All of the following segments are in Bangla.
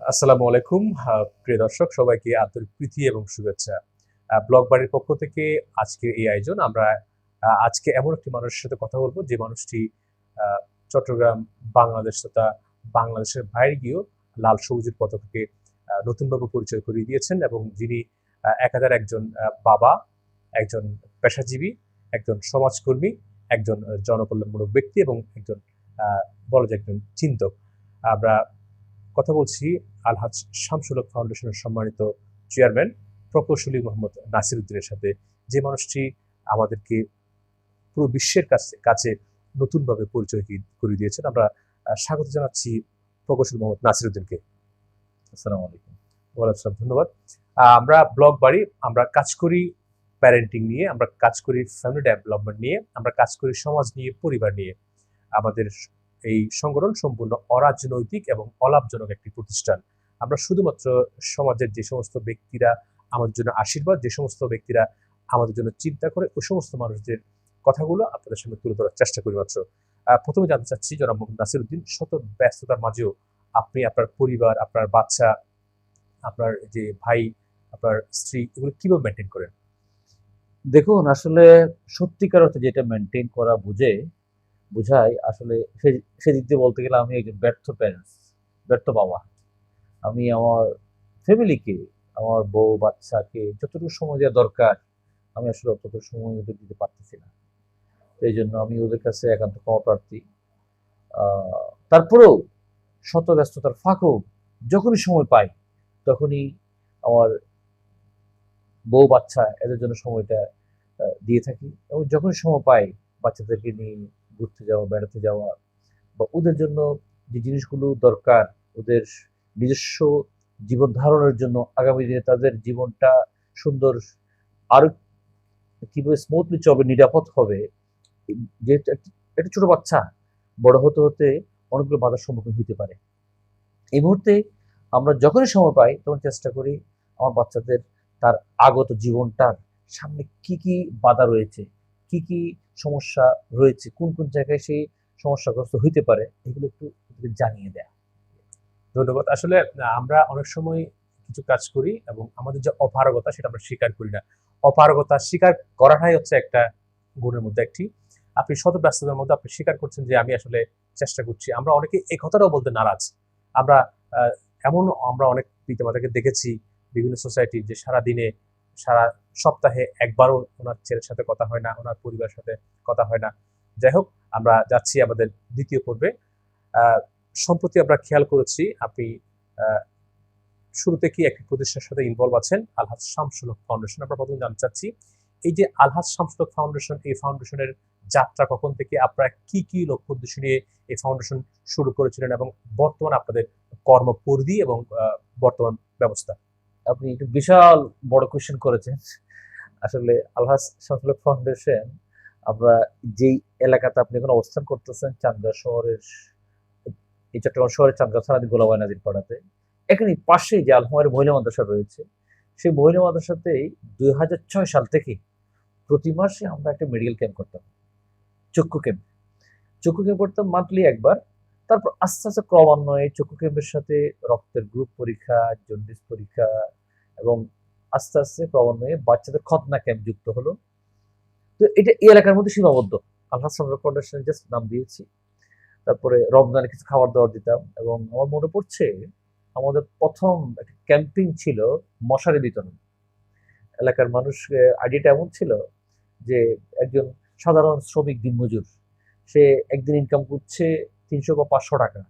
আসসালামু আলাইকুম। প্রিয় দর্শক, সবাইকে আন্তরিক প্রীতি এবং শুভেচ্ছা। ব্লগ বাড়ির পক্ষ থেকে আজকে এই আয়োজন আমরা আজকে এমন একটি মানুষের সাথে কথা বলব যে মানুষটি চট্টগ্রাম, বাংলাদেশ তথা বাংলাদেশের বাইরে গিয়েও লাল সবুজের পতাকাকে নতুনভাবে পরিচয় করিয়ে দিয়েছেন এবং যিনি একাধার একজন বাবা, একজন পেশাজীবী, একজন সমাজকর্মী, একজন জনকল্যাণমূলক ব্যক্তি এবং একজন বলা যায় একজন চিন্তক। আমরা কথা বলছি আলহাজ শামসুল ফাউন্ডেশনের সম্মানিত চেয়ারম্যান প্রকৌশলী মোহাম্মদ নাসির উদ্দিনের সাথে। যে মানুষটি আমাদেরকে পুরো বিশ্বের কাছে কাছে নতুনভাবে পরিচয় করে দিয়েছেন আমরা স্বাগত জানাচ্ছি প্রকৌশলী মোহাম্মদ নাসির উদ্দিনকে আসসালামু আলাইকুম। ওয়ালাইকুম ধন্যবাদ। আমরা ব্লগ বাড়ি আমরা কাজ করি প্যারেন্টিং নিয়ে আমরা কাজ করি ফ্যামিলি ডেভেলপমেন্ট নিয়ে আমরা কাজ করি সমাজ নিয়ে পরিবার নিয়ে। আমাদের এই সংগঠন সম্পূর্ণ অরাজনৈতিক এবং অলাভজনক একটি প্রতিষ্ঠান। আমরা শুধুমাত্র সমাজের যে সমস্ত ব্যক্তিরা আমাদের জন্য আশীর্বাদ, যে সমস্ত ব্যক্তিরা আমাদের জন্য চিন্তা করে ওই সমস্ত মানুষদের কথাগুলো আপনাদের সামনে তুলে ধরার চেষ্টা করি মাত্র। প্রথমে জানতে চাচ্ছি জনাব নাসির উদ্দিন, শত ব্যস্ততার মাঝেও আপনি আপনার পরিবার, আপনার বাচ্চা, আপনার যে ভাই, আপনার স্ত্রী, এগুলো কীভাবে মেনটেন করেন? দেখুন, আসলে সত্যিকার অর্থে যেটা মেনটেন করা বুঝে বোঝায় আসলে সে সেদিক দিয়ে বলতে গেলে আমি একজন ব্যর্থ প্যারেন্টস ব্যর্থ বাবা। আমি আমার ফ্যামিলিকে আমার বউ, বাচ্চাকে যতটুকু সময় দেওয়া দরকার, আমি আসলে অতটুকু সময় ওদের দিতে পারতেছি না। এই জন্য আমি ওদের কাছে একান্ত ক্ষমা প্রার্থী। তারপরেও শত ব্যস্ততার ফাঁকেও যখনই সময় পাই, তখনই আমার বউ, বাচ্চা এদের জন্য সময়টা দিয়ে থাকি। এবং যখন সময় পাই, বাচ্চাদেরকে নিয়ে ঘুরতে যাওয়া, বেড়াতে যাওয়া বা ওদের জন্য যে জিনিসগুলো দরকার, ওদের নিজস্ব জীবন ধারণের জন্য আগামী দিনে তাদের জীবনটা সুন্দর, আরও কীভাবে স্মুথলি চলবে, নিরাপদ হবে। যেহেতু একটা- ছোট বাচ্চা, বড় হতে হতে অনেকগুলো বাধার সম্মুখীন হতে পারে। এই মুহূর্তে আমরা যখনই সময় পাই, তখন চেষ্টা করি আমার বাচ্চাদের তার আগত জীবনটার সামনে কি কি বাধা রয়েছে, কি কি সমস্যা রয়েছে, কোন কোন জায়গায় সেই সমস্যাগ্রস্ত হইতে পারে, এগুলো একটু জানিয়ে দেয়া। ধন্যবাদ। আসলে, আমরা অনেক সময় কিছু কাজ করি এবং আমাদের যে অপারগতা সেটা আমরা স্বীকার করি না। অপারগতা স্বীকার করাটাই হচ্ছে একটা গুণের মধ্যে একটি। আপনি শত ব্যস্ততার মধ্যে আপনি স্বীকার করছেন যে আমি আসলে চেষ্টা করছি। আমরা অনেকে এই কথাটাও বলতে নারাজ। আমরা এমন আমরা অনেক পিতামাতাকে দেখেছি, বিভিন্ন সোসাইটি যে সারা দিনে সারা সপ্তাহে একবারও ওনার ছেলের সাথে কথা হয় না, ওনার পরিবারের সাথে কথা হয় না। যাই হোক, আমরা যাচ্ছি আমাদের দ্বিতীয় পর্বে। সম্প্রতি আমরা খেয়াল করেছি, আপনি শুরুতে কি একটি প্রতিষ্ঠার সাথে ইনভলভ আছেন? আলহাজ শামসুল ফাউন্ডেশন আমরা প্রথম জানতে চাচ্ছি, এই যে আলহাজ শামসুল ফাউন্ডেশন এই ফাউন্ডেশনের যাত্রা কখন থেকে আপনারা কি কি লক্ষ্য উদ্দেশ্য নিয়ে এই ফাউন্ডেশন শুরু করেছিলেন এবং বর্তমান আপনাদের কর্মপরিধি এবং বর্তমান ব্যবস্থা? আপনি একটু বিশাল বড় কোয়েশ্চেন করেছেন। আসলে আলহাস শামসুল ফাউন্ডেশন আমরা যেই এলাকাতে আপনি এখন অবস্থান করতেছেন চান্দা শহরের, এই চট্টগ্রাম শহরের চান্দগাঁও থানাধীন গোলাবাই নদীর পাড়াতে এখানে পাশেই যে আলহমারের মহিলা মাদ্রাসা রয়েছে, সেই মহিলা মাদ্রাসাতেই দুই হাজার ছয় সাল থেকে প্রতি মাসে আমরা একটা মেডিকেল ক্যাম্প করতাম। চক্ষু ক্যাম্প চক্ষু ক্যাম্প করতাম মান্থলি একবার। তারপর আস্তে আস্তে ক্রমান্বয়ে চক্ষু ক্যাম্পের সাথে রক্তের গ্রুপ পরীক্ষা জন্ডিস পরীক্ষা এবং আস্তে আস্তে ক্রমান্বয়ে বাচ্চাদের খতনা ক্যাম্প যুক্ত হলো। তো এটা এই এলাকার মধ্যে সীমাবদ্ধ। আল্লাহ ফাউন্ডেশন জাস্ট নাম দিয়েছি। তারপরে রমজানে কিছু খাবার দাবার দিতাম এবং আমার মনে পড়ছে আমাদের প্রথম একটা ক্যাম্পিং ছিল মশারি বিতরণ। এলাকার মানুষ আইডিয়াটা এমন ছিল যে একজন সাধারণ শ্রমিক দিনমজুর, সে একদিন ইনকাম করছে তিনশো বা পাঁচশো টাকা।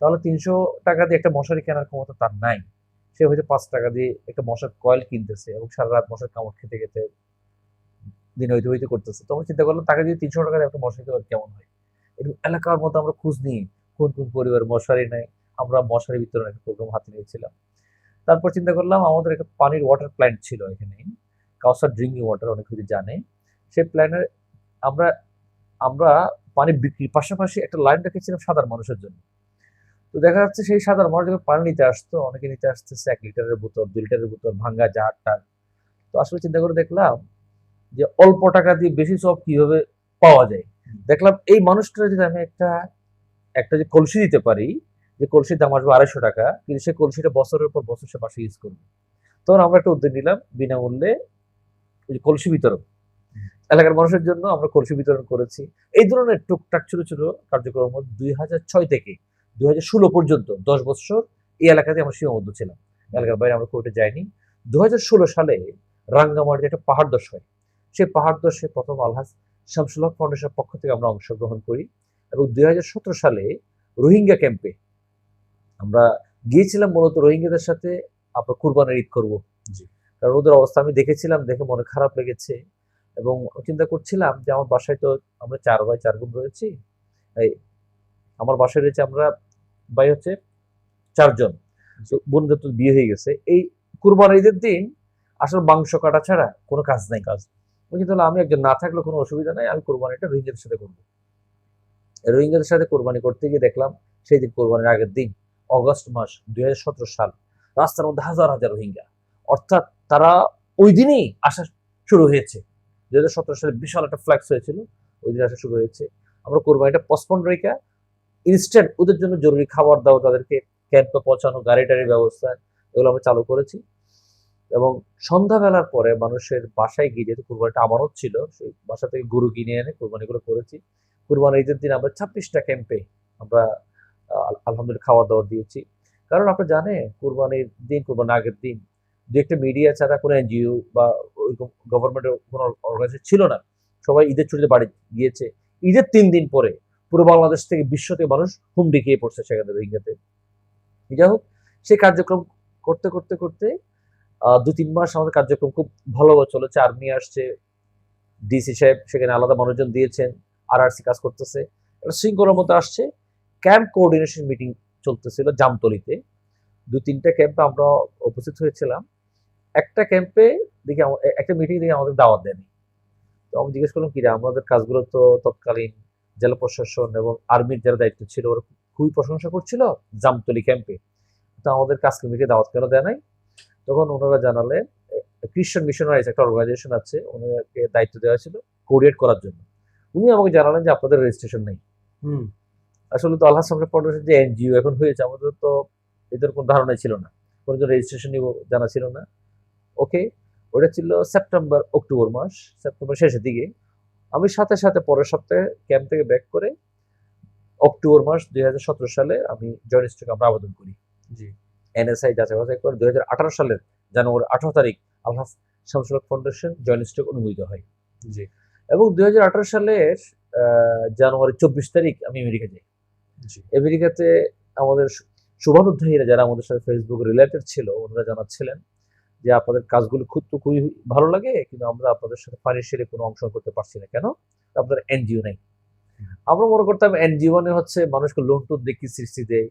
তাহলে তিনশো টাকা দিয়ে একটা মশারি কেনার ক্ষমতা তার নাই। সে হয়তো পাঁচ টাকা দিয়ে একটা মশার কয়েল কিনতেছে এবং সারা রাত মশার কামড় খেতে খেতে দিন হইতে করতেছে। তখন চিন্তা করলাম, তাকে যদি তিনশো টাকা দিয়ে একটা মশারি দেওয়ার কেমন হয়? এরকম এলাকার মতো আমরা খোঁজ নিই, কোন কোন পরিবার মশারি নেয়, আমরা মশারি বিতরণ একটা প্রোগ্রাম হাতে নিয়েছিলাম। তারপর চিন্তা করলাম, আমাদের একটা পানির ওয়াটার প্ল্যান্ট ছিল এখানে। কাউসার ড্রিঙ্কিং ওয়াটার অনেক কিছু জানে। সেই প্ল্যানের আমরা আমরা পানি বিক্রির পাশাপাশি একটা লাইন রেখেছিলাম সাধারণ মানুষের জন্য। তো দেখা যাচ্ছে সেই সাধারণ মানুষ যখন পানি নিতে আসতো, অনেকে নিতে আসতেছে এক লিটারের বোতল, দুই লিটারের বোতল, ভাঙ্গা জার টার তো আসলে চিন্তা করে দেখলাম যে অল্প টাকা দিয়ে বেশি সব কীভাবে পাওয়া যায়। দেখলাম এই মানুষটা যদি আমি একটা একটা যে কলসি দিতে পারি, যে কলসির দাম আসবে আড়াইশো টাকা, কিন্তু সেই কলসিটা বছরের পর বছর সে বাসে ইউজ করবে। তখন আমরা একটা উদ্যোগ নিলাম বিনামূল্যে কলসি বিতরণ। এলাকার মানুষের জন্য আমরা কলসি বিতরণ করেছি। এই ধরনের টুকটাক ছোট ছোট কার্যক্রম দুই হাজার ছয় থেকে দুই হাজার ষোলো পর্যন্ত দশ বছর এই এলাকাতে আমরা সীমাবদ্ধ ছিলাম। এলাকার বাইরে আমরা কোর্টে যাইনি। দু হাজার ষোলো সালে রাঙ্গামাটিতে একটা পাহাড় দশ হয়। সেই পাহাড় দশে প্রথম আলহাজ শামসুল হক ফাউন্ডেশনের পক্ষ থেকে আমরা অংশগ্রহণ করি এবং দুই হাজার সতেরো সালে রোহিঙ্গা ক্যাম্পে আমরা গিয়েছিলাম মূলত রোহিঙ্গাদের সাথে আমরা কুরবানের ঈদ করব। কারণ ওদের অবস্থা আমি দেখেছিলাম দেখে মনে খারাপ লেগেছে। এবং চিন্তা করছিলাম যে আমার বাসায় তো আমরা চার ভাই চার বোন রয়েছি। এই আমার বাসায় রয়েছে আমরা ভাই হচ্ছে চারজন। বোনদের তো বিয়ে হয়ে গেছে। এই কুরবান ঈদের দিন আসলে মাংস কাটা ছাড়া কোনো কাজ নাই। কাজ বলছি তাহলে আমি একজন না থাকলে কোনো অসুবিধা নাই আমি কোরবানিটা রোহিঙ্গাদের সাথে করব। রোহিঙ্গাদের সাথে কোরবানি করতে গিয়ে দেখলাম সেই দিন কোরবানির আগের দিন অগস্ট মাস দুই হাজার সতেরো সাল রাস্তার মধ্যে হাজার হাজার রোহিঙ্গা। অর্থাৎ তারা ওই দিনই আসা শুরু হয়েছে। দুই হাজার সতেরো সালে বিশাল একটা ফ্ল্যাক্স হয়েছিল, ওই দিন আসা শুরু হয়েছে। আমরা কোরবানিটা পসপন রেখা ইনস্ট্যান্ট ওদের জন্য জরুরি খাবার দাও তাদেরকে ক্যাম্পে পৌঁছানো, গাড়ি টাড়ির ব্যবস্থা, এগুলো আমরা চালু করেছি। এবং সন্ধ্যাবেলার পরে মানুষের বাসায় গিয়ে যেহেতু কুরবানিটা আমানত ছিল, সেই বাসা থেকে গরু কিনে এনে কুরবানিগুলো করেছি। কুরবানি ঈদের দিন আমরা ছাব্বিশটা ক্যাম্পে আমরা আলহামদুলিল্লাহ খাওয়া দাওয়া দিয়েছি। কারণ আপনি জানে কুরবানির দিন, কুরবানির আগের দিন, দু একটা মিডিয়া ছাড়া কোনো এনজিও বা গভর্নমেন্টের কোনো অর্গানাইজেশন ছিল না। সবাই ঈদের ছুটিতে বাড়ি গিয়েছে। ঈদের তিন দিন পরে পুরো বাংলাদেশ থেকে বিশ্ব থেকে মানুষ হুমড়ি খেয়ে পড়ছে সেখানে রোহিঙ্গাতে যাই হোক, সেই কার্যক্রম করতে করতে করতে দু তিন মাস আমাদের কার্যক্রম খুব ভালোভাবে চলেছে। আর্মি আসছে ডিসি সাহেব সেখানে আলাদা মানুষজন দিয়েছেন আরআরসি কাজ করতেছে। শৃঙ্খলার মতো আসছে। ক্যাম্প কোঅর্ডিনেশন মিটিং চলতেছিল জামতলিতে। দু তিনটা ক্যাম্পে আমরা উপস্থিত হয়েছিলাম। একটা ক্যাম্পে দেখি একটা মিটিং দেখে আমাদের দাওয়াত দেয়নি। তো আমি জিজ্ঞেস করলাম কি রে আমাদের কাজগুলো তো তৎকালীন জেলা প্রশাসন এবং আর্মির যারা দায়িত্ব ছিল ওরা খুবই প্রশংসা করছিল জামতলি ক্যাম্পে তো আমাদের কাজ কমিটি দাওয়াত কেন দেয় নাই? তখন ওনারা জানালেন খ্রিস্টান মিশনারিজ একটা অর্গানাইজেশন আছে ওনাকে দায়িত্ব দেওয়া ছিল কোঅর্ডিনেট করার জন্য। উনি আমাকে জানালেন যে আপনাদের রেজিস্ট্রেশন নেই। হুম। আসলে তো আল্লাহ সামনে ফাউন্ডেশন যে এনজিও এখন হয়েছে আমাদের তো এদের কোনো ধারণাই ছিল না। কোনো রেজিস্ট্রেশন জানা ছিল না। ওকে ওটা ছিল সেপ্টেম্বর অক্টোবর মাস সেপ্টেম্বর শেষের দিকে। আমি সাথে সাথে পরের সপ্তাহে ক্যাম্প থেকে ব্যাক করে অক্টোবর মাস দু হাজার সতেরো সালে আমি জয়েন্ট স্টক আমরা আবেদন করি। জি। এনএসআই যাচাই বাছাই করে দু হাজার আঠেরো সালের জানুয়ারি আঠারো তারিখ আল্লাহ শামসুল ফাউন্ডেশন জয়েন্ট স্টক অনুমোদিত হয়। জি। এবং দুই হাজার আঠারো সালের জানুয়ারি চব্বিশ তারিখ আমি আমেরিকা যাই। আমেরিকাতে আমাদের শুভানুধ্যায়ীরা যারা আমাদের সাথে ফেসবুক রিলেটেড ছিল ওনারা জানাচ্ছিলেন যে আপনাদের কাজগুলো খুব তো খুবই ভালো লাগে, কিন্তু আমরা আপনাদের সাথে ফাইন্যান্সিয়ালি কোনো অংশ করতে পারছি না। কেন? আপনার এনজিও নেই। আমরা মনে করতাম এনজিও মানে হচ্ছে মানুষকে লোন টোন দেখি সৃষ্টি দেয়,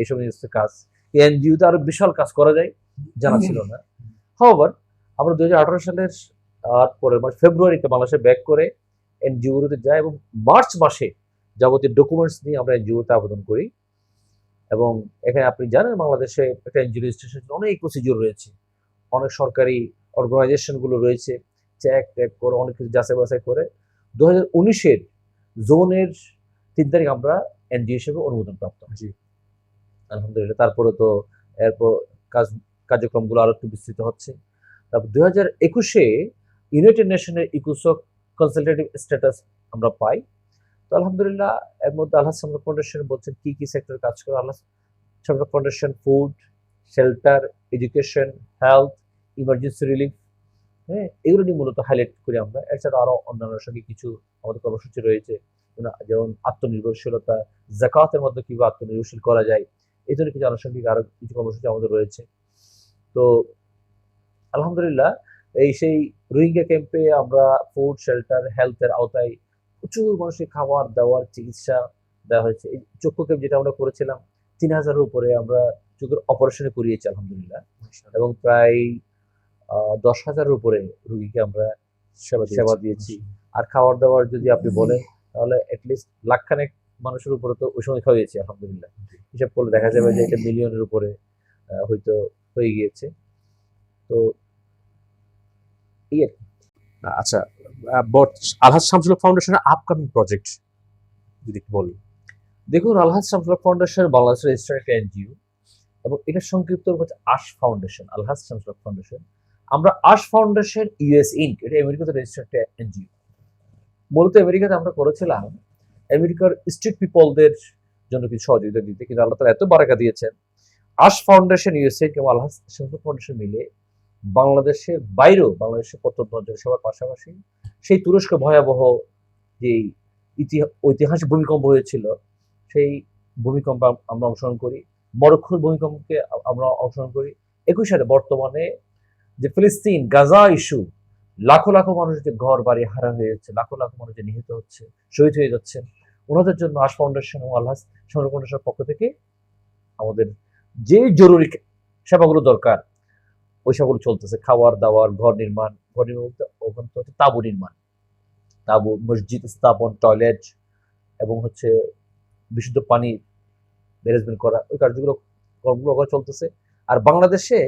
এইসব জিনিসের কাজ। এনজিওতে আরও বিশাল কাজ করা যায়, জানা ছিল না। হবার আমরা দু হাজার আঠারো সালের আর পরের মাস ফেব্রুয়ারিতে বাংলাদেশে ব্যাক করে এনজিওতে যাই এবং মার্চ মাসে যাবতীয় ডকুমেন্টস নিয়ে আমরা এনজিওতে আবেদন করি। এবং এখানে আপনি জানেন বাংলাদেশে একটা এনজিও রেজিস্ট্রেশন অনেক প্রসিডিওর রয়েছে। অনেক সরকারি অর্গানাইজেশনগুলো রয়েছে চেক টেক করে অনেক কিছু যাচাই বাছাই করে। দু হাজার উনিশের জোনের তিন তারিখ আমরা এনজিও হিসেবে অনুমোদন প্রাপ্ত। জি। আলহামদুলিল্লাহ তারপরে তো এরপর কাজ কার্যক্রমগুলো আরও একটু বিস্তৃত হচ্ছে। তারপর দুই হাজার একুশে ইউনাইটেড নেশনের ইকুসক কনসালটেটিভ স্ট্যাটাস আমরা পাই। তো আলহামদুলিল্লাহ এর মধ্যে আল্লাহ সামরা ফাউন্ডেশন বলছেন কি কি সেক্টর কাজ করে আল্লাহ সামরা foundation food shelter education health emergency relief হ্যাঁ এগুলো নিয়ে মূলত হাইলাইট করি আমরা। এছাড়া আরও অন্যান্য সঙ্গে কিছু আমাদের কর্মসূচি রয়েছে, যেমন- আত্মনির্ভরশীলতা, জাকাতের মধ্যে কীভাবে আত্মনির্ভরশীল করা যায়, এই ধরনের কিছু আনুষঙ্গিক আরও কিছু কর্মসূচি আমাদের রয়েছে। তো, আলহামদুলিল্লাহ, এই সেই রোহিঙ্গা ক্যাম্পে আমরা ফুড শেল্টার হেলথের আওতায় প্রচুর মানুষের খাবার দাওয়ার চিকিৎসা দেওয়া হয়েছে। এই চক্ষু ক্যাম্প যেটা আমরা করেছিলাম, তিন হাজারের উপরে আমরা চোখের অপারেশনে করিয়েছি আলহামদুলিল্লাহ। এবং প্রায় দশ হাজারের উপরে রুগীকে আমরা সেবা দিয়েছি। আর খাবার দাবার যদি আপনি বলেন তাহলে অ্যাটলিস্ট লাখখানেক মানুষের উপরে তো ওই সময় খাওয়িয়েছি আলহামদুলিল্লাহ। হিসাব করলে দেখা যাবে যে এটা মিলিয়নের উপরে হয়তো হয়ে গিয়েছে। তো এই আর আচ্ছা বট আলহাজ শামসুল ফাউন্ডেশনের আপকামিং প্রজেক্ট যদি একটু বলি দেখুন আলহাজ শামসুল ফাউন্ডেশন বাংলাদেশের রেজিস্টার একটা এনজিও এবং এটা সংক্ষিপ্ত হচ্ছে আশ ফাউন্ডেশন আলহাজ শামসুল ফাউন্ডেশন। আমরা আশ ফাউন্ডেশন ইউএস ইনক, এটা আমেরিকাতে রেজিস্টার একটা এনজিও। মূলত আমেরিকাতে আমরা করেছিলাম আমেরিকার স্ট্রিট পিপলদের জন্য কিছু সহযোগিতা দিতে, কিন্তু আল্লাহ তালা এত বারাকা দিয়েছেন। আশ ফাউন্ডেশন ইউএসএ এবং আলহাজ শামসুল ফাউন্ডেশন মিলে বাংলাদেশের বাইরেও বাংলাদেশের প্রত্যন্ত অঞ্চল সবার পাশাপাশি সেই তুরস্ক ভয়াবহ যে ইতিহাস ঐতিহাসিক ভূমিকম্প হয়েছিল, সেই ভূমিকম্পে আম- আমরা অংশগ্রহণ করি। মরক্কোর ভূমিকম্পকে আমরা অংশগ্রহণ করি। একই সাথে বর্তমানে যে ফিলিস্তিন, গাজা ইস্যু, লাখো লাখো মানুষ যে ঘর বাড়ি হারা হয়ে যাচ্ছে, লাখো লাখো মানুষ যে নিহত হচ্ছে, শহীদ হয়ে যাচ্ছেন ওনাদের জন্য আশ ফাউন্ডেশন এবং আল্লাহ সংরক্ষণ ফাউন্ডেশনের পক্ষ থেকে আমাদের যে জরুরি সেবাগুলো দরকার ওই সেবাগুলো চলতেছে। খাওয়ার, দাওয়ার, ঘর নির্মাণ ঘর নির্মাণ বলতে ওখানে হচ্ছে তাবু নির্মাণ। তাবু, মসজিদ স্থাপন, টয়লেট এবং হচ্ছে বিশুদ্ধ পানি ম্যানেজমেন্ট করা ওই কার্যগুলো কর্মগুলো চলতেছে। আর বাংলাদেশে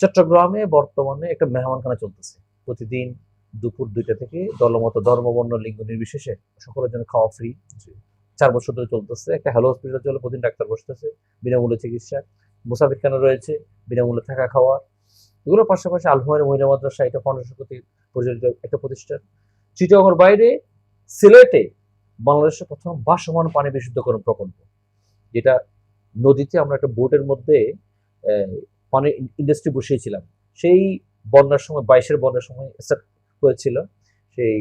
চট্টগ্রামে বর্তমানে একটা মেহমানখানা চলতেছে। প্রতিদিন দুপুর দুইটা থেকে দলমত ধর্মবর্ণ লিঙ্গ নির্বিশেষে সকলের জন্য খাওয়া ফ্রি চার বছর ধরে চলতেছে। একটা হ্যালো হসপিটাল চলে প্রতিদিন ডাক্তার বসতেছে বিনামূল্যে চিকিৎসা। মুসাফিরখানা রয়েছে বিনামূল্যে থাকা খাওয়া। এগুলোর পাশাপাশি আলহুমারি মহিলা মাদ্রাসা এটা ফাউন্ডেশন পরিচালিত একটা প্রতিষ্ঠান। চিটাগড় বাইরে সিলেটে বাংলাদেশের প্রথম বাসমান পানি বিশুদ্ধকরণ প্রকল্প। যেটা নদীতে আমরা একটা বোটের মধ্যে পানির ইন্ডাস্ট্রি বসিয়েছিলাম। সেই বন্যার সময়, বাইশের বন্যার সময় স্টার্ট হয়েছিল। সেই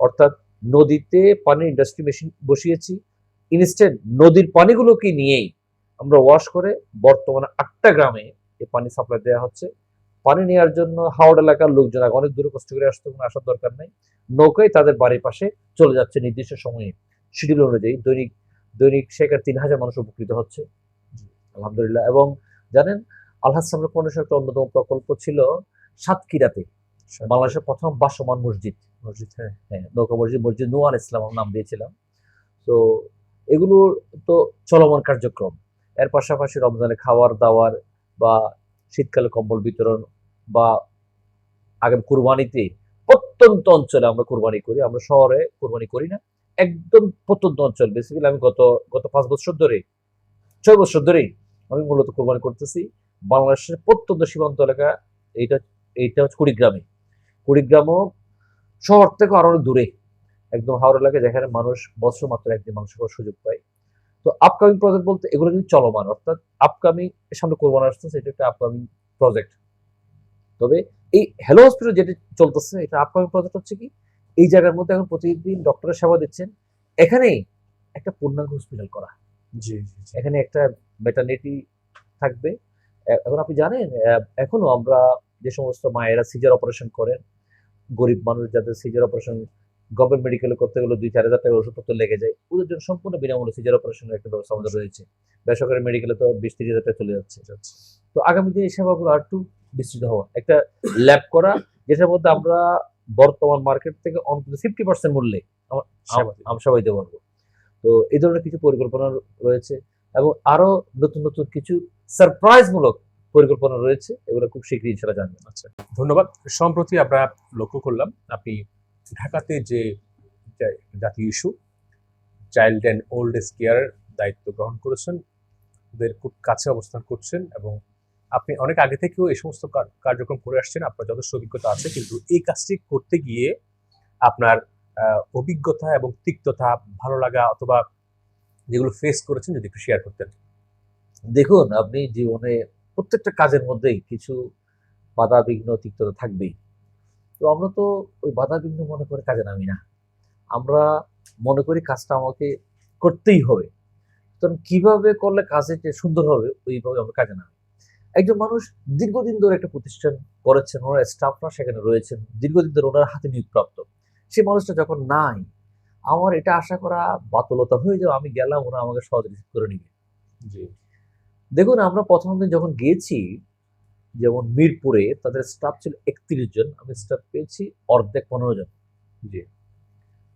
অর্থাৎ নদীতে পানির ইন্ডাস্ট্রি মেশিন বসিয়েছি। ইনস্টেন্ট নদীর পানিগুলোকে নিয়েই আমরা ওয়াশ করে বর্তমানে আটটা গ্রামে এই পানি সাপ্লাই দেওয়া হচ্ছে। পানি নেওয়ার জন্য হাওড় এলাকার লোকজন অনেক দূরে কষ্ট করে আসতে, কোনো আসার দরকার নেই। নৌকায় তাদের বাড়ির পাশে চলে যাচ্ছে নির্দিষ্ট সময়ে। শিডিউল অনুযায়ী দৈনিক দৈনিক সেখানে তিন হাজার মানুষ উপকৃত হচ্ছে। আলহামদুলিল্লাহ। এবং জানেন আলহাজ সামনে ফাউন্ডেশন একটা অন্যতম প্রকল্প ছিল সাতক্ষীরাতে। বাংলাদেশের প্রথম বাসমান মসজিদ। মসজিদ হ্যাঁ। হ্যাঁ নৌকা মসজিদ মসজিদ নোয়ান ইসলাম নাম দিয়েছিলাম। তো এগুলোর তো চলমান কার্যক্রম। এর পাশাপাশি রমজানে খাওয়ার দাওয়ার বা শীতকালে কম্বল বিতরণ বা আগামী কুরবানিতে প্রত্যন্ত অঞ্চলে আমরা কুরবানি করি। আমরা শহরে কুরবানি করি না। একদম প্রত্যন্ত অঞ্চল। বেসিক্যালি আমি গত গত পাঁচ বছর ধরে, ছয় বছর ধরেই আমি মূলত কোরবানি করতেছি বাংলাদেশের প্রত্যন্ত সীমান্ত এলাকা। এইটা এইটা হচ্ছে কুড়িগ্রামে। কুড়িগ্রামও শহর থেকে আরও দূরে। একদম হাওড়া এলাকায় যেখানে মানুষ বছর মাত্র একদিন মাংস খাওয়ার সুযোগ পায়। তো আপকামিং প্রজেক্ট বলতে এগুলো কিন্তু চলমান। অর্থাৎ আপকামিং সামনে কোরবানি আসতেছে, এটা একটা আপকামিং প্রজেক্ট তবে এই হ্যালো হসপিটাল যেটা চলতেছে, এটা আপকামিং প্রজেক্ট হচ্ছে কি? এই জায়গার মধ্যে এখন প্রতিদিন ডক্টরের সেবা দিচ্ছেন। এখানে একটা পূর্ণাঙ্গ হসপিটাল করা। জি। এখানে একটা মেটার্নিটি থাকবে। এখন আপনি জানেন এখনও আমরা যে সমস্ত মায়েরা সিজার অপারেশন করেন গরিব মানুষ যাদের সিজার অপারেশন গভর্নমেন্ট মেডিকেলে করতে গেলে দুই চার হাজার টাকা ওষুধপত্র লেগে যায় ওদের জন্য সম্পূর্ণ বিনামূল্যে সিজার অপারেশনের একটা ব্যবস্থা আমাদের রয়েছে। বেসরকারি মেডিকেলে তো বিশ তিরিশ হাজার টাকা চলে যাচ্ছে। যাচ্ছে। তো আগামী দিনে এই সেবাগুলো আর একটু বিস্তৃত হওয়া একটা ল্যাব করা যেটার মধ্যে আমরা বর্তমান মার্কেট থেকে অন্তত ফিফটি পার্সেন্ট মূল্যে সেবা আম- দিতে। আমরা সবাই দিতে পারব তো এই ধরনের কিছু পরিকল্পনা রয়েছে এবং আরও নতুন নতুন কিছু সারপ্রাইজ মূলক পরিকল্পনা রয়েছে এগুলো খুব শীঘ্রই ইনশাল্লাহ জানবেন আচ্ছা ধন্যবাদ সম্প্রতি আমরা লক্ষ্য করলাম আপনি ঢাকাতে যে জাতীয় issue child and old age care দায়িত্ব গ্রহণ করেছেন ওদের খুব কাছে অবস্থান করছেন এবং আপনি অনেক আগে থেকেও এই সমস্ত কার- কার্যক্রম করে আসছেন, আপনার যথেষ্ট অভিজ্ঞতা আছে, কিন্তু এই কাজটি করতে গিয়ে আপনার অভিজ্ঞতা এবং তিক্ততা, ভালো লাগা অথবা যেগুলো ফেস করেছেন যদি একটু শেয়ার করতেন। দেখুন, আপনি জীবনে প্রত্যেকটা কাজের মধ্যেই কিছু বাধা বিঘ্ন তিক্ততা থাকবেই। তো আমরা তো ওই বাধা বিঘ্ন মনে করে কাজে নামি না। আমরা মনে করি কাজটা আমাকে করতেই হবে। তখন কীভাবে করলে কাজে সুন্দর হবে, ওইভাবে আমরা কাজে নামি। একজন মানুষ দীর্ঘদিন ধরে একটা প্রতিষ্ঠান করেছেন ওনার স্টাফরা সেখানে রয়েছেন দীর্ঘদিন ধরে ওনার হাতে নিয়োগপ্রাপ্ত। সেই মানুষটা যখন নাই আমার এটা আশা করা বাতলতা হয়ে যাবে আমি গেলাম ওরা আমাকে সহজ রিসিভ করে নিবে। জি। দেখুন আমরা প্রথম দিন যখন গিয়েছি যেমন মিরপুরে তাদের স্টাফ ছিল একত্রিশ জন আমি স্টাফ পেয়েছি অর্ধেক পনেরো জন। জি।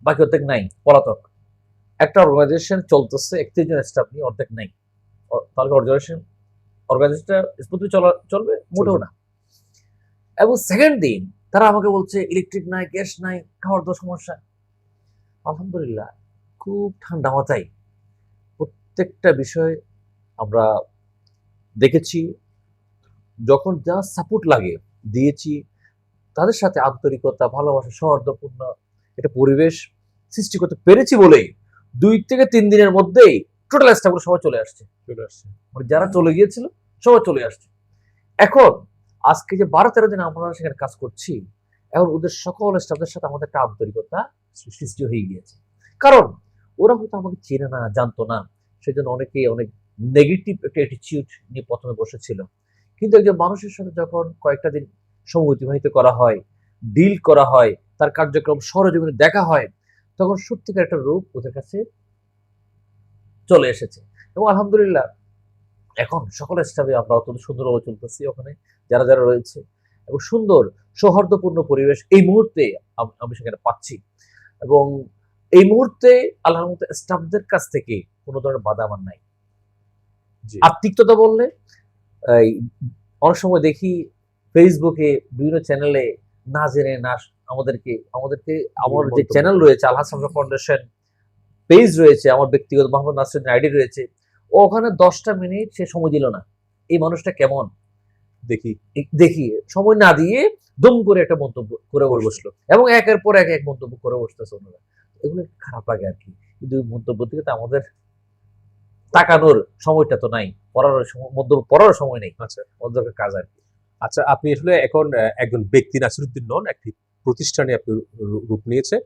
বাকি অর্ধেক নাই পলাতক। একটা অর্গানাইজেশন চলতেছে একত্রিশ জন স্টাফ নিয়ে অর্ধেক নাই। তাহলে অর্গানাইজেশন অর্গানাইজেশনটা স্মুথলি চলা চলবে মোটেও না। এবং সেকেন্ড দিন তারা আমাকে বলছে ইলেকট্রিক নাই গ্যাস নাই খাওয়ার তো সমস্যা। আলহামদুলিল্লাহ খুব ঠান্ডা মাথায় প্রত্যেকটা বিষয় আমরা দেখেছি। যখন যা সাপোর্ট লাগে দিয়েছি তাদের সাথে আন্তরিকতা ভালোবাসা সৌহার্দ্যপূর্ণ একটা পরিবেশ সৃষ্টি করতে পেরেছি বলেই দুই থেকে তিন দিনের মধ্যেই টোটাল স্টাফগুলো সবাই চলে আসছে। চলে আসছে। মানে যারা চলে গিয়েছিল সবাই চলে আসছে। এখন আজকে যে বারো তেরো দিন আমরা সেখানে কাজ করছি এখন ওদের সকল স্টাফদের সাথে আমাদের একটা আন্তরিকতা সৃষ্টি হয়ে গিয়েছে। কারণ ওরা হয়তো আমাকে চেনে না জানতো না সেই জন্য অনেকে অনেক নেগেটিভ একটা অ্যাটিচিউড নিয়ে প্রথমে বসেছিল। কিন্তু একজন মানুষের সাথে যখন কয়েকটা দিন সময় অতিবাহিত করা হয় ডিল করা হয় তার কার্যক্রম সরজমিনে দেখা হয় তখন সত্যিকার একটা রূপ ওদের কাছে চলে এসেছে। এবং আলহামদুলিল্লাহ এখন সকল স্টাফে আমরা অত্যন্ত সুন্দরভাবে চলতেছি ওখানে যারা যারা রয়েছে। এবং সুন্দর সৌহার্দ্যপূর্ণ পরিবেশ এই মুহূর্তে আমি সেখানে পাচ্ছি। এবং এই মুহূর্তে আল্লাহর মতো স্টাফদের কাছ থেকে কোনো ধরনের বাধা আমার নাই। আত্মিকতা বললে অনেক সময় দেখি ফেসবুকে বিভিন্ন চ্যানেলে না জেনে না আমাদেরকে আমাদেরকে আমার যে চ্যানেল রয়েছে সামরা ফাউন্ডেশন পেজ রয়েছে আমার ব্যক্তিগত মোহাম্মদ নাসরুদ্দিন আইডি রয়েছে। ওখানে দশটা মিনিট সে সময় দিল না। এই মানুষটা কেমন? দেখি। দেখি সময় না দিয়ে দম করে একটা মন্তব্য করে বসল। এবং একের পর এক এক মন্তব্য করে বসতেছে ওনারা। এগুলো খারাপ লাগে আর কি। কিন্তু মন্তব্য থেকে তো আমাদের তাকানোর সময়টা তো নাই। পড়ার সময় মন্তব্য পড়ার সময় নেই। আচ্ছা। আমাদের কাজ আর কি। আচ্ছা আপনি আসলে এখন একজন ব্যক্তি নাসিরুদ্দিন নন একটি প্রতিষ্ঠানে আপনি রূপ নিয়েছে।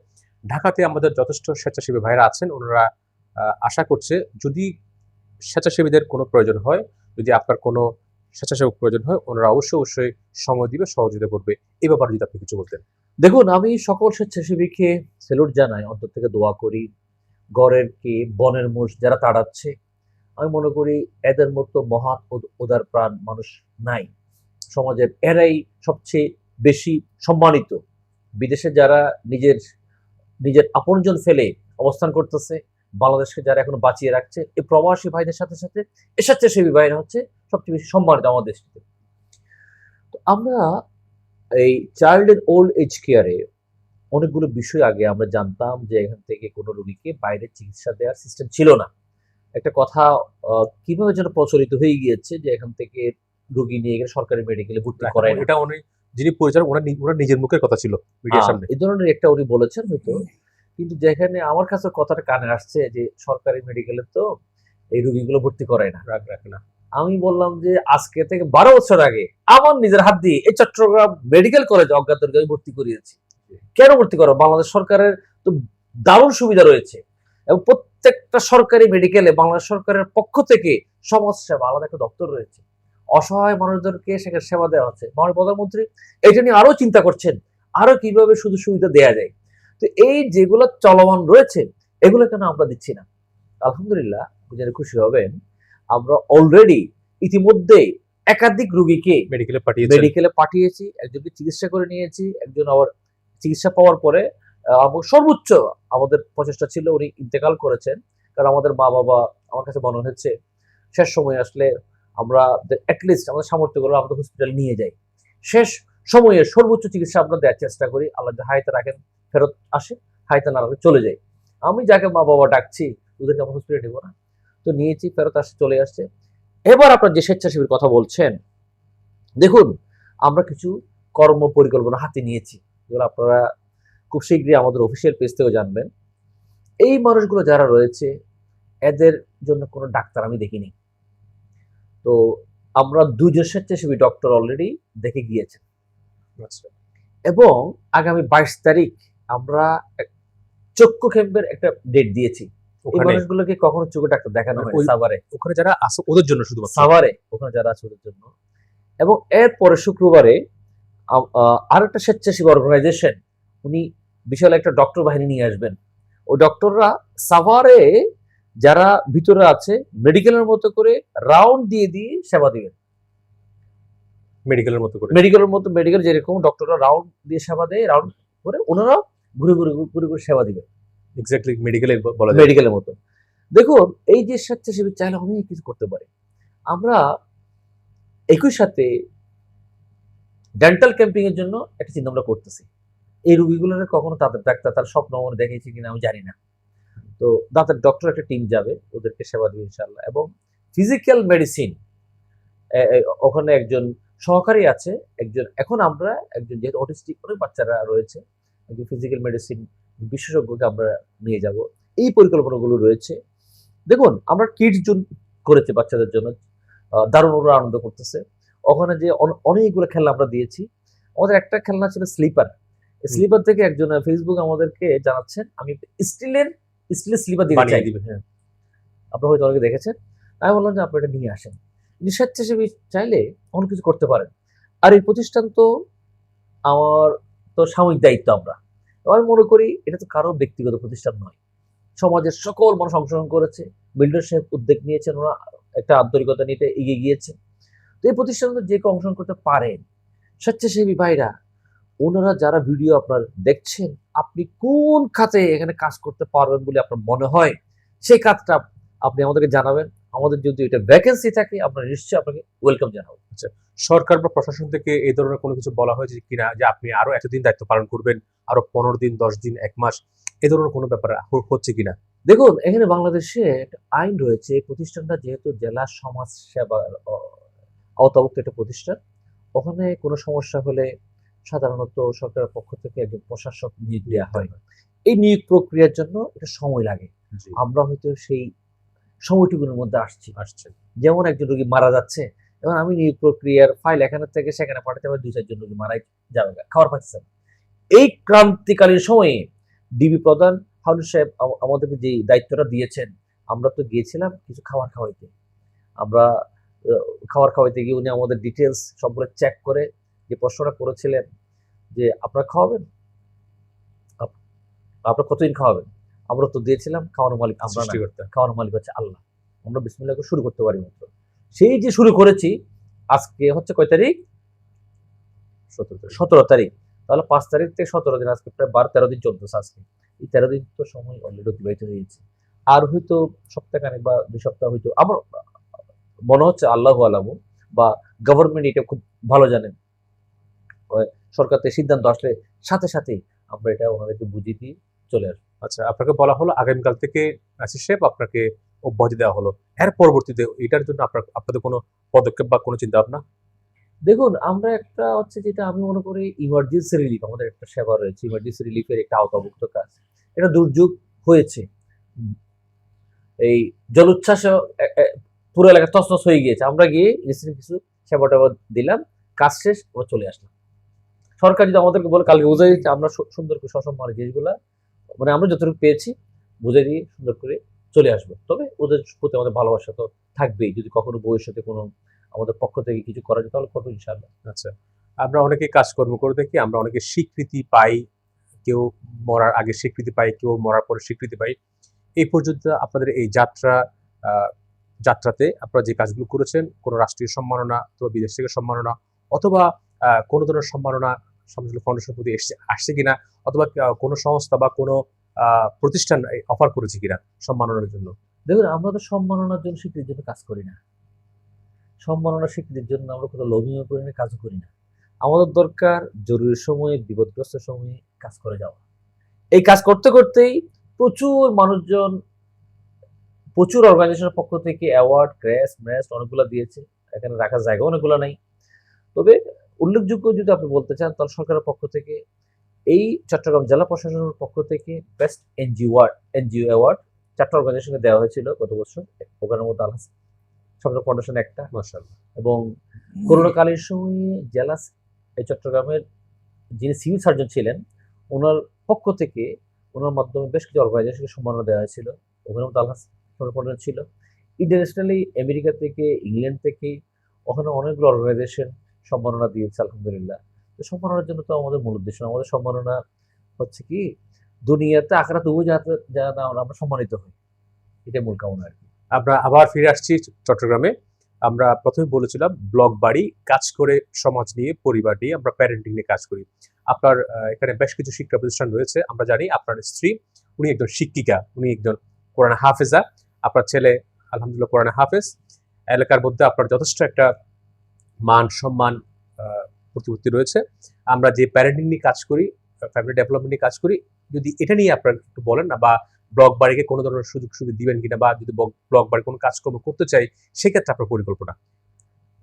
ঢাকাতে আমাদের যথেষ্ট স্বেচ্ছাসেবী ভাইরা আছেন, ওনারা আশা করছে যদি স্বেচ্ছাসেবীদের কোনো প্রয়োজন হয়, যদি আপনার কোনো স্বেচ্ছাসেবক প্রয়োজন হয়, ওনারা অবশ্যই অবশ্যই সময় দিবে, সহযোগিতা করবে। এ ব্যাপারে যদি আপনি কিছু বলতেন। দেখুন, আমি সকল স্বেচ্ছাসেবীকে সেলুট জানাই, অন্তর থেকে দোয়া করি। গড়ের কে, বনের মোষ যারা তাড়াচ্ছে, আমি মনে করি এদের মতো মহান উদ- উদার প্রাণ মানুষ নাই। সমাজের এরাই সবচেয়ে বেশি সম্মানিত। বিদেশে যারা নিজের নিজের আপনজন ফেলে অবস্থান করতেছে। বাংলাদেশকে যারা এখন বাঁচিয়ে রাখছে এই প্রবাসী ভাইদের সাথে সাথে এ স্বেচ্ছাসেবী ভাইরা হচ্ছে সবচেয়ে বেশি সম্মানিত আমাদের দেশটিতে। তো আমরা এই চাইল্ড এন্ড ওল্ড এজ কেয়ারে অনেকগুলো বিষয় আগে আমরা জানতাম যে এখান থেকে কোনো রোগীকে বাইরে চিকিৎসা দেওয়ার সিস্টেম ছিল না। একটা কথা কীভাবে যেন প্রচলিত হয়ে গিয়েছে যে এখান থেকে রোগী নিয়ে গেলে সরকারি মেডিকেলে ভর্তি করায় এটা উনি যিনি পরিচালক ওনার ওনার নিজের মুখের কথা ছিল মিডিয়ার সামনে। এই ধরনের একটা উনি বলেছেন হয়তো কিন্তু যেখানে আমার কাছে কথাটা কানে আসছে যে সরকারি মেডিকেলে তো এই রোগীগুলো ভর্তি করায় না। রাগ রাখে না। আমি বললাম যে আজকে থেকে বারো বছর আগে আমার নিজের হাত দিয়ে এই চট্টগ্রাম মেডিকেল কলেজ অজ্ঞাত আমি ভর্তি করিয়েছি। কেন ভর্তি করো? বাংলাদেশ সরকারের তো দারুণ সুবিধা রয়েছে। এবং প্রত্যেকটা সরকারি মেডিকেলে বাংলাদেশ সরকারের পক্ষ থেকে সমাজ সেবা আলাদা একটা দপ্তর রয়েছে। অসহায় মানুষদেরকে সেখানে সেবা দেওয়া হচ্ছে। মাননীয় প্রধানমন্ত্রী এটা নিয়ে আরও চিন্তা করছেন আরও কীভাবে সুযোগ সুবিধা দেওয়া যায়। তো এই যেগুলো চলমান রয়েছে এগুলো কেন আমরা দিচ্ছি না? আলহামদুলিল্লাহ জেনে খুশি হবেন আমরা অলরেডি ইতিমধ্যে একাধিক রোগীকে মেডিকেলে পাঠিয়েছেন। মেডিকেলে পাঠিয়েছি একজনকে চিকিৎসা করে নিয়েছি একজন আবার চিকিৎসা পাওয়ার পরে সর্বোচ্চ আমাদের প্রচেষ্টা ছিল উনি ইন্তেকাল করেছেন। কারণ আমাদের মা বাবা আমার কাছে মনে হচ্ছে শেষ সময় আসলে আমরা অ্যাটলিস্ট আমাদের সামর্থ্যগুলো আমাদের হসপিটাল নিয়ে যাই। শেষ সময়ে সর্বোচ্চ চিকিৎসা আমরা দেওয়ার চেষ্টা করি। আল্লাহ যে হাইতে রাখেন, ফেরত আসে হাইতে না রাখে চলে যাই। আমি যাকে মা বাবা ডাকছি, ওদেরকে আমরা হসপিটালে নেব না। তো নিয়েছি, ফেরত আসে, চলে আসছে। এবার আপনার যে স্বেচ্ছাসেবীর কথা বলছেন, দেখুন, আমরা কিছু কর্ম পরিকল্পনা হাতে নিয়েছি। যেগুলো আপনারা খুব শীঘ্রই আমাদের অফিসিয়াল পেজ থেকেও জানবেন। এই মানুষগুলো যারা রয়েছে, এদের জন্য কোনো ডাক্তার আমি দেখিনি। তো আমরা দুজন স্বেচ্ছাসেবী ডক্টর অলরেডি দেখে গিয়েছেন। আচ্ছা। এবং আগামী বাইশ তারিখ আমরা চক্ষু ক্যাম্পের একটা ডেট দিয়েছি। এই মানুষগুলোকে কখনো চোখে ডাক্তার দেখানো হয় সাভারে। ওখানে যারা আছে ওদের জন্য শুধুমাত্র? সাভারে ওখানে যারা আছে ওদের জন্য। এবং এরপরে শুক্রবারে আহ, আরেকটা স্বেচ্ছাসেবী অর্গানাইজেশন উনি বিশাল একটা ডক্টর বাহিনী নিয়ে আসবেন। ওই ডক্টররা সাভারে যারা ভিতরে আছে মেডিকেলের মতো করে রাউন্ড দিয়ে দিয়ে সেবা দিবেন। মেডিকেলের মতো করে? মেডিকেলের মতো মেডিকেল যেরকম ডক্টররা রাউন্ড দিয়ে সেবা দেয় রাউন্ড করে ওনারা ঘুরে ঘুরে ঘুরে ঘুরে সেবা দিবেন। এক্স্যাক্টলি মেডিকেলে বলা মেডিকেলের মতো। দেখুন এই যে স্বেচ্ছাসেবী চাইলে অনেক কিছু করতে পারে। আমরা একই সাথে ডেন্টাল ক্যাম্পিং এর জন্য একটা চিন্তা আমরা করতেছি। এই রুগীগুলোর কখনো তাদের ডাক্তার তার স্বপ্ন মনে দেখেছি কিনা আমি জানি না। তো দাঁতের ডক্টর একটা টিম যাবে ওদেরকে সেবা দিবে ইনশাল্লাহ এবং ফিজিক্যাল মেডিসিন ওখানে একজন সহকারী আছে একজন এখন আমরা একজন যেহেতু অটিস্টিক অনেক বাচ্চারা রয়েছে একজন ফিজিক্যাল মেডিসিন বিশেষজ্ঞকে আমরা নিয়ে যাব। এই পরিকল্পনাগুলো রয়েছে। দেখুন আমরা কিডস জোন করেছি বাচ্চাদের জন্য দারুণ ওরা আনন্দ করতেছে। ওখানে যে অন- অনেকগুলো খেলনা আমরা দিয়েছি। আমাদের একটা খেলনা ছিল স্লিপার স্লিপার থেকে একজন ফেসবুক আমাদেরকে জানাচ্ছেন আমি স্টিলের স্টিলের স্লিপার দিতে চাই। হ্যাঁ। আপনারা হয়তো অনেকে দেখেছেন। আমি বললাম যে আপনি এটা নিয়ে আসেন। তিনি স্বেচ্ছাসেবী চাইলে অনেক কিছু করতে পারেন। আর এই প্রতিষ্ঠান তো আমার তো সাময়িক দায়িত্ব আমরা। আমি মনে করি এটা তো কারও ব্যক্তিগত প্রতিষ্ঠান নয়। সমাজের সকল মানুষ অংশগ্রহণ করেছে বিল্ডার সাহেব উদ্যোগ নিয়েছেন ওরা একটা আন্তরিকতা নিতে এগিয়ে গিয়েছে তো এই প্রতিষ্ঠান তো যে কেউ অংশগ্রহণ করতে পারেন। স্বেচ্ছাসেবী ভাইরা ওনারা যারা ভিডিও আপনার দেখছেন আপনি কোন খাতে এখানে কাজ করতে পারবেন বলে আপনার মনে হয় সেই কাজটা আপনি আমাদেরকে জানাবেন। আমাদের যদি এটা ভ্যাকেন্সি থাকে আমরা নিশ্চয়ই আপনাকে ওয়েলকাম জানাব। সরকার বা প্রশাসন থেকে এই ধরনের কোনো কিছু বলা হয়েছে কিনা যে আপনি আরও এতদিন দায়িত্ব পালন করবেন আরও পনেরো দিন দশ দিন এক মাস এ ধরনের কোনো ব্যাপার হচ্ছে কিনা? দেখুন এখানে বাংলাদেশে একটা আইন রয়েছে এই প্রতিষ্ঠানটা যেহেতু জেলা সমাজ সেবা আওতাভুক্ত একটা প্রতিষ্ঠান ওখানে কোনো সমস্যা হলে সাধারণত সরকারের পক্ষ থেকে একজন প্রশাসক নিয়োগ দেওয়া হয়। এই নিয়োগ প্রক্রিয়ার জন্য এটা সময় লাগে। আমরা হয়তো সেই সময়টুকুর মধ্যে আসছি। আসছে। যেমন একজন রোগী মারা যাচ্ছে এবং আমি নিয়োগ প্রক্রিয়ার ফাইল এখানে থেকে সেখানে পাঠাতে পারি দুই চারজন রোগী মারাই যাবে খাবার পাচ্ছে না। এই ক্রান্তিকালীন সময়ে ডিবি প্রধান হাউন সাহেব আম- আমাদেরকে যে দায়িত্বটা দিয়েছেন আমরা তো গিয়েছিলাম কিছু খাবার খাওয়াইতে। আমরা খাবার খাওয়াইতে গিয়ে উনি আমাদের ডিটেলস সবগুলো চেক করে যে প্রশ্নটা করেছিলেন যে আপনারা খাওয়াবেন? আপ- আপনারা কতদিন খাওয়াবেন? আমরা তো দিয়েছিলাম খাওয়ানোর মালিক আমরা খাওয়ানোর মালিক হচ্ছে আল্লাহ। আমরা বিসমিল্লাহ করে শুরু করতে পারি মাত্র। সেই যে শুরু করেছি আজকে হচ্ছে কয় তারিখ? সতেরো তারিখ। তাহলে পাঁচ তারিখ থেকে সতেরো দিন আজকে প্রায় বারো তেরো দিন চলতেছে আজকে। এই তেরো দিন তো সময় অলরেডি অতিবাহিত হয়েছে আর হয়তো সপ্তাহখানেক বা দুই সপ্তাহ হয়তো আমার মনে হচ্ছে আল্লাহ আলামু বা গভর্নমেন্ট এটা খুব ভালো জানেন। সরকার থেকে সিদ্ধান্ত আসলে সাথে সাথে আমরা এটা ওনাদেরকে বুঝিয়ে দিয়ে চলে আসব। আচ্ছা আপনাকে বলা হলো আগামীকাল থেকে সাহেব আপনাকে অব্যাহতি দেওয়া হলো। এর পরবর্তীতে এটার জন্য আপনার আপনাদের কোনো পদক্ষেপ বা কোনো চিন্তা ভাবনা দেখুন আমরা একটা হচ্ছে যেটা আমি মনে করি ইমার্জেন্সি রিলিফ আমাদের একটা সেবা রয়েছে ইমার্জেন্সি রিলিফের একটা আওতাভুক্ত কাজ। এটা দুর্যোগ হয়েছে। এই জলোচ্ছ্বাস পুরো এলাকা তছনছ হয়ে গিয়েছে। আমরা গিয়ে কিছু সেবা টেবা দিলাম কাজ শেষ আমরা চলে আসলাম। সরকার যদি আমাদেরকে বলে, কালকে বুঝাই দিচ্ছে আমরা সুন্দর করে সসম্মানের জিনিসগুলা মানে আমরা যতটুকু পেয়েছি, বুঝে দিয়ে সুন্দর করে চলে আসব। তবে ওদের প্রতি আমাদের ভালোবাসা তো থাকবেই। যদি কখনো ভবিষ্যতে কোনো আমাদের পক্ষ থেকে কিছু করা যায়, তাহলে করব ইনশাআল্লাহ। আচ্ছা আমরা অনেকে কাজকর্ম করে দেখি, আমরা অনেকে স্বীকৃতি পাই, কেউ মরার আগে স্বীকৃতি পাই, কেউ মরার পরে স্বীকৃতি পাই। এই পর্যন্ত আপনাদের এই যাত্রা যাত্রাতে আপনারা যে কাজগুলো করেছেন, কোনো রাষ্ট্রীয় সম্মাননা অথবা বিদেশ থেকে সম্মাননা, অথবা কোনো ধরনের সম্মাননা সমাজগুলো ফাউন্ডেশন প্রতি আসছে কিনা অথবা কোনো সংস্থা বা কোনো প্রতিষ্ঠান অফার করেছে কিনা সম্মাননার জন্য। দেখুন, আমরা তো সম্মাননার জন্য স্বীকৃতির জন্য কাজ করি না। সম্মাননা স্বীকৃতির জন্য আমরা কোথাও লোভিও করি না, কাজও করি না। আমাদের দরকার জরুরি সময়ে, বিপদগ্রস্ত সময়ে কাজ করে যাওয়া। এই কাজ করতে করতেই প্রচুর মানুষজন, প্রচুর অর্গানাইজেশনের পক্ষ থেকে অ্যাওয়ার্ড ক্র্যাশ ম্যাচ অনেকগুলো দিয়েছে। এখানে রাখার জায়গা অনেকগুলো নাই। তবে উল্লেখযোগ্য যদি আপনি বলতে চান তাহলে সরকারের পক্ষ থেকে এই চট্টগ্রাম জেলা প্রশাসনের পক্ষ থেকে বেস্ট এনজিও এনজিও অ্যাওয়ার্ড চারটা অর্গানাইজেশনকে দেওয়া হয়েছিল গত বছর। ওখানের মধ্যে আলহাস সরকার ফাউন্ডেশন একটা। মার্শাল্লাহ এবং করোনাকালীন সময়ে জেলা এই চট্টগ্রামের যিনি সিভিল সার্জন ছিলেন ওনার পক্ষ থেকে ওনার মাধ্যমে বেশ কিছু অর্গানাইজেশনকে সম্মাননা দেওয়া হয়েছিল। ওখানে মধ্যে আলহাস সরকার ফাউন্ডেশন ছিল। ইন্টারন্যাশনালি আমেরিকা থেকে ইংল্যান্ড থেকে ওখানে অনেকগুলো অর্গানাইজেশন সম্মাননা দিয়েছে, আলহামদুলিল্লাহ। তো সম্মাননার জন্য তো আমাদের মূল উদ্দেশ্য, আমাদের সম্মাননা হচ্ছে কি, দুনিয়াতে আখড়া তবু যাতে যেন আমরা সম্মানিত হই। এটাই মূল কামনা আর কি। আমরা আবার ফিরে আসছি চট্টগ্রামে। আমরা প্রথমে বলেছিলাম ব্লক বাড়ি, কাজ করে সমাজ নিয়ে, পরিবার নিয়ে আমরা প্যারেন্টিং নিয়ে কাজ করি। আপনার এখানে বেশ কিছু শিক্ষা প্রতিষ্ঠান রয়েছে। আমরা জানি আপনার স্ত্রী, উনি একজন শিক্ষিকা, উনি একজন কোরআন হাফেজা। আপনার ছেলে, আলহামদুলিল্লাহ, কোরআন হাফেজ। এলাকার মধ্যে আপনার যথেষ্ট একটা মান, সম্মান প্রতিপত্তি রয়েছে। আমরা যে প্যারেন্টিং নিয়ে কাজ করি ফ্যামিলি ডেভেলপমেন্ট নিয়ে কাজ করি, যদি এটা নিয়ে আপনারা একটু বলেন না বা ব্লক বাড়িকে কোনো ধরনের সুযোগ সুবিধা দিবেন কিনা বা যদি ব্লক বাড়ি কোনো কাজকর্ম করতে চাই, সেক্ষেত্রে আপনার পরিকল্পনা।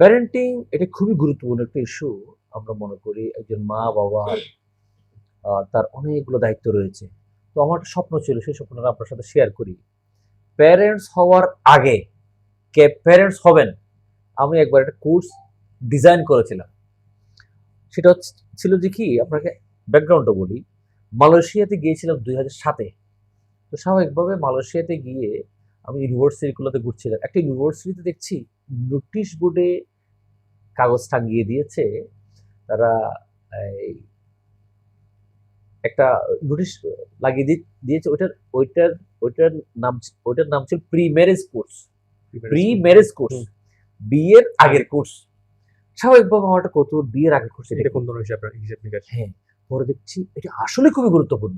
প্যারেন্টিং এটা খুবই গুরুত্বপূর্ণ একটা ইস্যু আমরা মনে করি। একজন মা বাবা তার অনেকগুলো দায়িত্ব রয়েছে। তো আমার একটা স্বপ্ন ছিল, সেই স্বপ্নটা আপনার সাথে শেয়ার করি। প্যারেন্টস হওয়ার আগে কে প্যারেন্টস হবেন? আমি একবার একটা কোর্স ডিজাইন করেছিলাম। সেটা ছিল যে কি আপনাকে ব্যাকগ্রাউন্ডটা বলি। মালয়েশিয়াতে গিয়েছিলাম দুই হাজার সাতে। তো স্বাভাবিকভাবে মালয়েশিয়াতে গিয়ে আমি ইউনিভার্সিটিগুলোতে ঘুরছিলাম। একটা ইউনিভার্সিটিতে দেখছি নোটিশ বোর্ডে কাগজ টাঙিয়ে দিয়েছে। তারা এই একটা নোটিশ লাগিয়ে দিয়েছে। ওইটার ওইটার ওইটার নাম ওইটার নাম ছিল pre marriage course pre marriage course বিয়ের আগের কোর্স স্বাভাবিকভাবে আমার একটা কত বিয়ের আগের কোর্স এটা কোন ধরনের হিসাব হিসাব নিকাশ? হ্যাঁ পরে দেখছি এটা আসলে খুবই গুরুত্বপূর্ণ।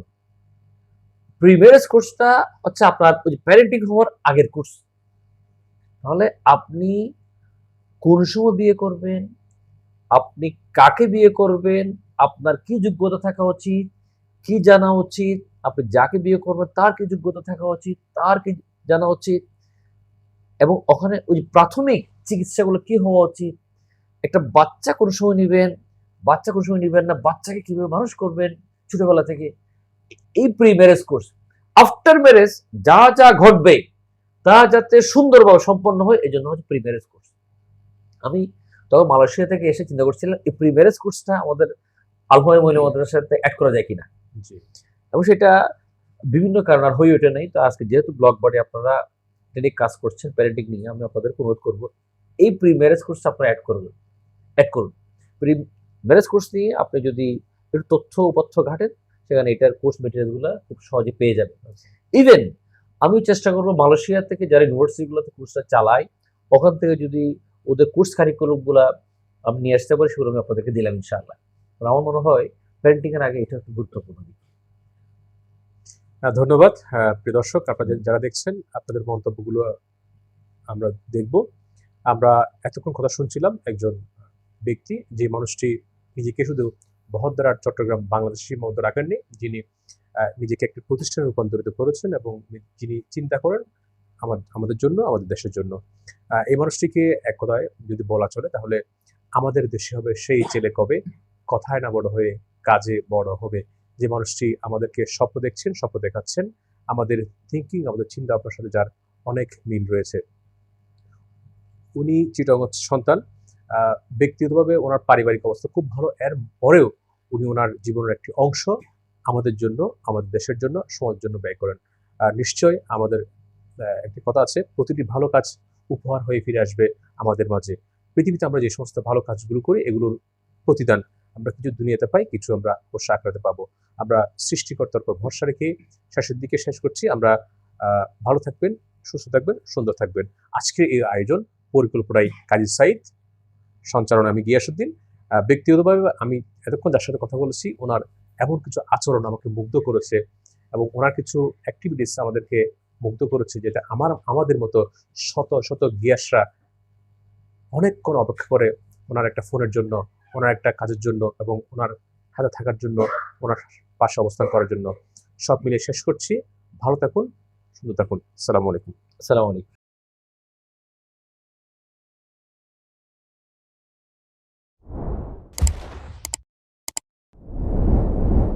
প্রি ম্যারেজ কোর্সটা হচ্ছে আপনার ওই প্যারেন্টিং হওয়ার আগের কোর্স তাহলে আপনি কোন সময় বিয়ে করবেন? আপনি কাকে বিয়ে করবেন? আপনার কি যোগ্যতা থাকা উচিত? কি জানা উচিত? আপনি যাকে বিয়ে করবেন তার কি যোগ্যতা থাকা উচিত? তার কি জানা উচিত? এবং ওখানে ওই প্রাথমিক চিকিৎসাগুলো কি হওয়া উচিত? একটা বাচ্চা কোন সময় নেবেন বাচ্চা কোন সময় নেবেন না বাচ্চাকে কীভাবে মানুষ করবেন ছোটবেলা থেকে? এই pre marriage course after marriage যা যা ঘটবে তা যাতে সুন্দরভাবে সম্পন্ন হয় এই জন্য হচ্ছে প্রি ম্যারেজ কোর্স আমি তখন মালয়েশিয়া থেকে এসে চিন্তা করছিলাম এই প্রি ম্যারেজ কোর্সটা আমাদের আলফাই মহিলা মাদ্রাসার সাথে অ্যাড করা যায় কিনা? এবং সেটা বিভিন্ন কারণ আর হয়ে ওঠে নাই তো আজকে যেহেতু ব্লগ বাড়ি আপনারা ট্রেনিং কাজ করছেন প্যারেন্টিং নিয়ে আমি আপনাদের অনুরোধ করব এই প্রি ম্যারেজ কোর্সটা আপনারা অ্যাড করবেন অ্যাড করুন। ম্যারেজ কোর্স নিয়ে আপনি যদি একটু তথ্য উপাত্য ঘাটেন সেখানে এটার কোর্স মেটেরিয়ালগুলো খুব সহজে পেয়ে যাবেন। ইভেন আমি চেষ্টা করব মালয়েশিয়া থেকে যারা ইউনিভার্সিটিগুলোতে কোর্সটা চালায় ওখান থেকে যদি ওদের কোর্স কারিকুলামগুলো আমি নিয়ে আসতে পারি সেগুলো আমি আপনাদেরকে দিলাম ইনশাআল্লাহ। কারণ আমার মনে হয় প্যারেন্টিং এর আগে এটা একটু গুরুত্বপূর্ণ দিক। আহ, ধন্যবাদ। আহ, প্রিয় দর্শক আপনাদের যারা দেখছেন আপনাদের মন্তব্যগুলো আমরা দেখব। আমরা এতক্ষণ কথা শুনছিলাম একজন ব্যক্তি যে মানুষটি নিজেকে শুধু বহদ্দার চট্টগ্রাম বাংলাদেশ সীমাবদ্ধ রাখেননি, যিনি নিজেকে একটি প্রতিষ্ঠানে রূপান্তরিত করেছেন এবং যিনি চিন্তা করেন আমার, আমাদের জন্য, আমাদের দেশের জন্য। এই মানুষটিকে এক কথায় যদি বলা চলে, তাহলে আমাদের দেশে হবে সেই ছেলে কবে? কথায় না বড় হয়ে কাজে বড় হবে। যে মানুষটি আমাদেরকে স্বপ্ন দেখছেন, স্বপ্ন দেখাচ্ছেন, আমাদের থিঙ্কিং আমাদের চিন্তা ভাবনার সাথে যার অনেক মিল রয়েছে। উনি চিটং সন্তান। ব্যক্তিগতভাবে ওনার পারিবারিক অবস্থা খুব ভালো। এর পরেও উনি ওনার জীবনের একটি অংশ আমাদের জন্য, আমাদের দেশের জন্য, সমাজের জন্য ব্যয় করেন। নিশ্চয় আমাদের একটি কথা আছে, প্রতিটি ভালো কাজ উপহার হয়ে ফিরে আসবে আমাদের মাঝে। পৃথিবীতে আমরা যে সমস্ত ভালো কাজগুলো করি, এগুলোর প্রতিদান আমরা কিছু দুনিয়াতে পাই, কিছু আমরা অবশ্য আখড়াতে পাবো। আমরা সৃষ্টিকর্তার উপর ভরসা রেখে শেষের দিকে শেষ করছি। আমরা ভালো থাকবেন, সুস্থ থাকবেন, সুন্দর থাকবেন। আজকের এই আয়োজন পরিকল্পনায় কাজী সাইদ সঞ্চালনে আমি গিয়াসুদ্দিন। ব্যক্তিগতভাবে আমি এতক্ষণ যার সাথে কথা বলেছি, ওনার এমন কিছু আচরণ আমাকে মুগ্ধ করেছে এবং ওনার কিছু অ্যাক্টিভিটিস আমাদেরকে মুগ্ধ করেছে যেটা আমার, আমাদের মতো শত শত গিয়াসরা অনেকক্ষণ অপেক্ষা করে ওনার একটা ফোনের জন্য, ওনার একটা কাজের জন্য এবং ওনার হাতে থাকার জন্য, ওনার পাশে অবস্থান করার জন্য। সব মিলে শেষ করছি। ভালো থাকুন, সুন্দর থাকুন। সালামু আলাইকুম। আসসালামু আলাইকুম।